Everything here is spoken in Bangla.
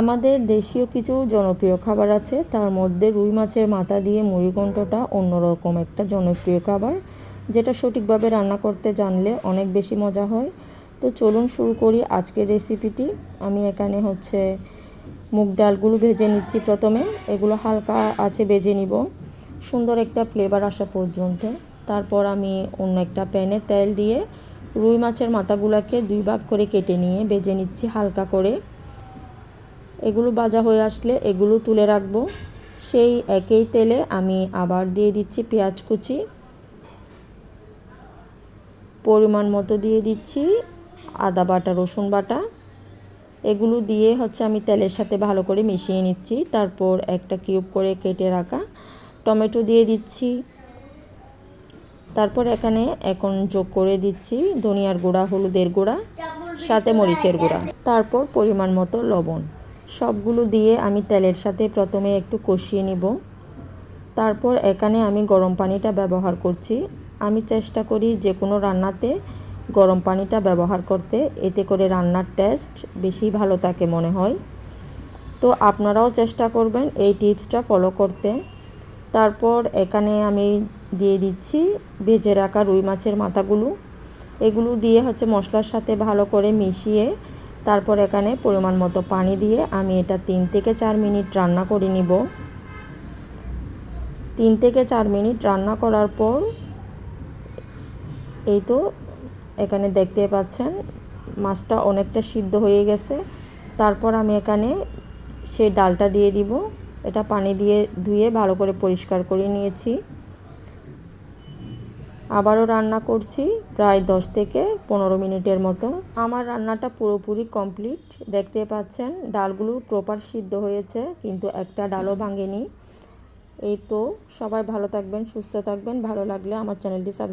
আমাদের দেশীয় কিছু জনপ্রিয় খাবার আছে। তার মধ্যে রুই মাছের মাথা দিয়ে মুড়িঘণ্টটা অন্যরকম একটা জনপ্রিয় খাবার, যেটা সঠিকভাবে রান্না করতে জানলে অনেক বেশি মজা হয়। তো চলুন শুরু করি আজকের রেসিপিটি। আমি এখানে হচ্ছে মুগ ডালগুলো ভেজে নিচ্ছি প্রথমে। এগুলো হালকা আছে ভেজে নিব। সুন্দর একটা ফ্লেভার আসা পর্যন্ত। তারপর আমি অন্য একটা প্যানে তেল দিয়ে রুই মাছের মাথাগুলোকে দুই ভাগ করে কেটে নিয়ে ভেজে নিচ্ছি হালকা করে। এগুলো ভাজা হয়ে আসলে এগুলো তুলে রাখব। সেই একই তেলে আমি আবার দিয়ে দিচ্ছি পেঁয়াজ কুচি। পরিমাণ মতো দিয়ে দিচ্ছি আদা বাটা, রসুন বাটা। এগুলো দিয়ে হচ্ছে আমি তেলের সাথে ভালো করে মিশিয়ে নিচ্ছি। তারপর একটা কিউব করে কেটে রাখা টমেটো দিয়ে দিচ্ছি। তারপর এখানে এখন যোগ করে দিচ্ছি ধনিয়ার গুঁড়া, হলুদের গুঁড়া, সাথে মরিচের গুঁড়া। তারপর পরিমাণ মতো লবণ। সবগুলো দিয়ে আমি তেলের সাথে প্রথমে একটু কষিয়ে নিব। তারপর এখানে আমি গরম পানিটা ব্যবহার করছি। আমি চেষ্টা করি যে কোনো রান্নাতে গরম পানিটা ব্যবহার করতে। এতে করে রান্নার টেস্ট বেশি ভালো থাকে মনে হয়। তো আপনারাও চেষ্টা করবেন এই টিপসটা ফলো করতে। তারপর এখানে আমি দিয়ে দিচ্ছি ভেজে রাখা রুই মাছের মাথাগুলো। এগুলো দিয়ে হচ্ছে মশলার সাথে ভালো করে মিশিয়ে তারপর এখানে পরিমাণ মতো পানি দিয়ে আমি এটা তিন থেকে চার মিনিট রান্না করে নিব। তিন থেকে চার মিনিট রান্না করার পর এই তো এখানে দেখতে পাচ্ছেন মাছটা অনেকটা সিদ্ধ হয়ে গেছে। তারপর আমি এখানে সেই ডালটা দিয়ে দিব। এটা পানি দিয়ে ধুয়ে ভালো করে পরিষ্কার করে নিয়েছি। আবারও রান্না করছি প্রায় দশ থেকে পনেরো মিনিটের মতো। আমার রান্নাটা পুরোপুরি কমপ্লিট। দেখতে পাচ্ছেন, ডালগুলো প্রপার সিদ্ধ হয়েছে, কিন্তু একটা ডালও ভাঙেনি। এই তো, সবাই ভালো থাকবেন, সুস্থ থাকবেন। ভালো লাগলে আমার চ্যানেলটি সাবস্ক্রাইব